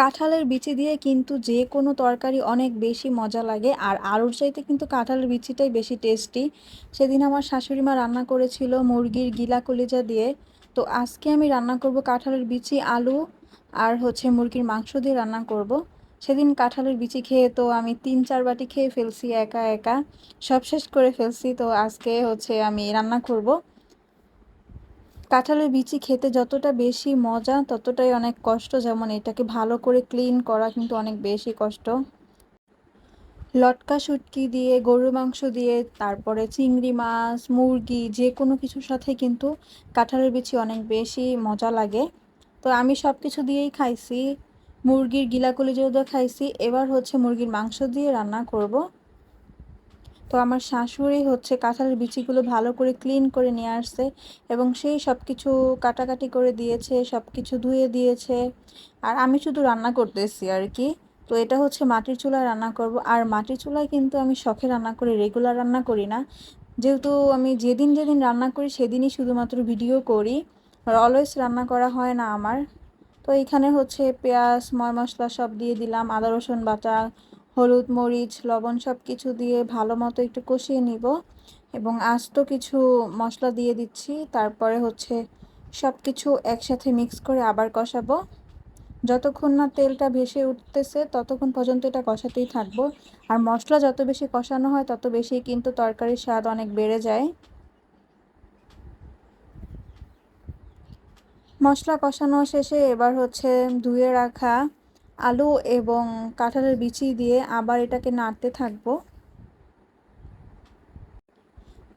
কাঁঠালের বিচি দিয়ে কিন্তু যে কোনো তরকারি অনেক বেশি মজা লাগে। আর আলুর চাইতে কিন্তু কাঁঠালের বিচিটাই বেশি টেস্টি সেদিন আমার শাশুড়ি মা রান্না করেছিল মুরগির গিলা কলিজা দিয়ে। তো আজকে আমি রান্না করব কাঁঠালের বিচি, আলু আর হচ্ছে মুরগির মাংস দিয়ে রান্না করব। সেদিন কাঁঠালের বিচি খেয়ে তো আমি তিন, চার বাটি খেয়ে ফেলছি একা একা। সব শেষ করে ফেলছি তো আজকে হচ্ছে আমি রান্না করব। কাঁঠালের বিচি খেতে যতটা বেশি মজা, ততটাই অনেক কষ্ট। যেমন এটাকে ভালো করে ক্লিন করা কিন্তু অনেক বেশি কষ্ট। লটকা শুটকি দিয়ে, গরুর মাংস দিয়ে, তারপরে চিংড়ি মাছ, মুরগি যে কোনো কিছুর সাথে কিন্তু কাঁঠালের বিচি অনেক বেশি মজা লাগে। তো আমি সব কিছু দিয়েই খাইছি। মুরগির গিলাকলি যেহেতু খাইছি, এবার হচ্ছে মুরগির মাংস দিয়ে রান্না করব। তো আমার শাশুড়ি হচ্ছে কাঁঠালের বিচিগুলো ভালো করে ক্লিন করে নিয়ে আসছে এবং সেই সব কিছু কাটাকাটি করে দিয়েছে সব কিছু ধুয়ে দিয়েছে। আর আমি শুধু রান্না করতেছি আর কি তো এটা হচ্ছে মাটির চুলায় রান্না করব। আর মাটির চুলায় কিন্তু আমি শখে রান্না করি রেগুলার রান্না করি না। যেহেতু আমি যেদিন যেদিন রান্না করি, সেদিনই শুধুমাত্র ভিডিও করি। আর অলওয়েজ রান্না করা হয় না আমার। তো এখানে হচ্ছে পেঁয়াজ ময় মশলা সব দিয়ে দিলাম, আদা রসুন বাটা হলুদ, মরিচ, লবণ সব কিছু দিয়ে ভালো মতো একটু কষিয়ে নিব এবং আস্ত কিছু মশলা দিয়ে দিচ্ছি। তারপরে হচ্ছে সব কিছু একসাথে মিক্স করে আবার কষাবো। যতক্ষণ না তেলটা ভেসে উঠতেছে, ততক্ষণ পর্যন্ত এটা কষাতেই থাকব। আর মশলা যত বেশি কষানো হয়, তত বেশি কিন্তু তরকারির স্বাদ অনেক বেড়ে যায়। মশলা কষানো শেষে এবার হচ্ছে ধুয়ে রাখা আলু এবং কাঁঠালের বিচি দিয়ে আবার এটাকে নাড়তে থাকব।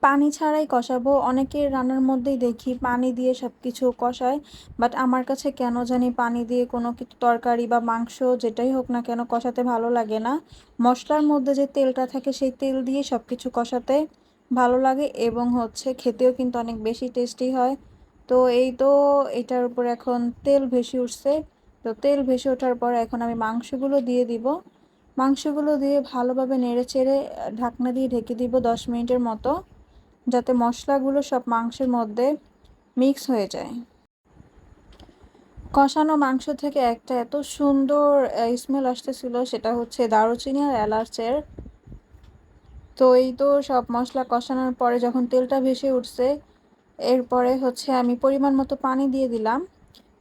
পানি ছাড়াই কষাবো। অনেকের রান্নার মধ্যেই দেখি পানি দিয়ে সব কিছু কষায় বাট আমার কাছে কেন জানি পানি দিয়ে কোনো কিছু তরকারি বা মাংস যেটাই হোক না কেন কষাতে ভালো লাগে না। মশলার মধ্যে যে তেলটা থাকে সেই তেল দিয়ে সব কিছু কষাতে ভালো লাগে এবং হচ্ছে খেতেও কিন্তু অনেক বেশি টেস্টি হয়। তো এই তো এটার উপর এখন তেল ভেসে উঠছে। তো তেল ভেসে ওঠার পর এখন আমি মাংসগুলো দিয়ে দিব। মাংসগুলো দিয়ে ভালোভাবে নেড়ে চেড়ে, ঢাকনা দিয়ে ঢেকে দিব দশ মিনিটের মতো, যাতে মশলাগুলো সব মাংসের মধ্যে মিক্স হয়ে যায়। কষানো মাংস থেকে একটা এত সুন্দর স্মেল আসতেছিল, সেটা হচ্ছে দারুচিনি আর এলাচের। তো এই তো সব মশলা কষানোর পরে যখন তেলটা ভেসে উঠছে, এরপরে হচ্ছে আমি পরিমাণ মতো পানি দিয়ে দিলাম।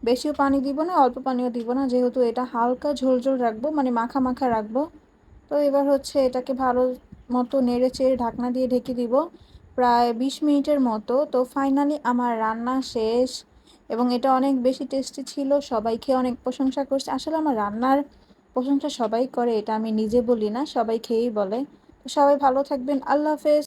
বেশিও পানি দিব না, অল্প পানিও দিব না। যেহেতু এটা হালকা ঝোল ঝোল রাখব মানে মাখা মাখা রাখব। তো এবার হচ্ছে এটাকে ভালো মতো নেড়ে চেড়ে ঢাকনা দিয়ে ঢেকে দিব প্রায় বিশ মিনিটের মতো। তো ফাইনালি আমার রান্না শেষ এবং এটা অনেক বেশি টেস্টি ছিল, সবাই খেয়ে অনেক প্রশংসা করছে। আসলে আমার রান্নার প্রশংসা সবাই করে, এটা আমি নিজে বলি না, সবাই খেয়েই বলে। সবাই ভালো থাকবেন, আল্লাহ হাফেজ।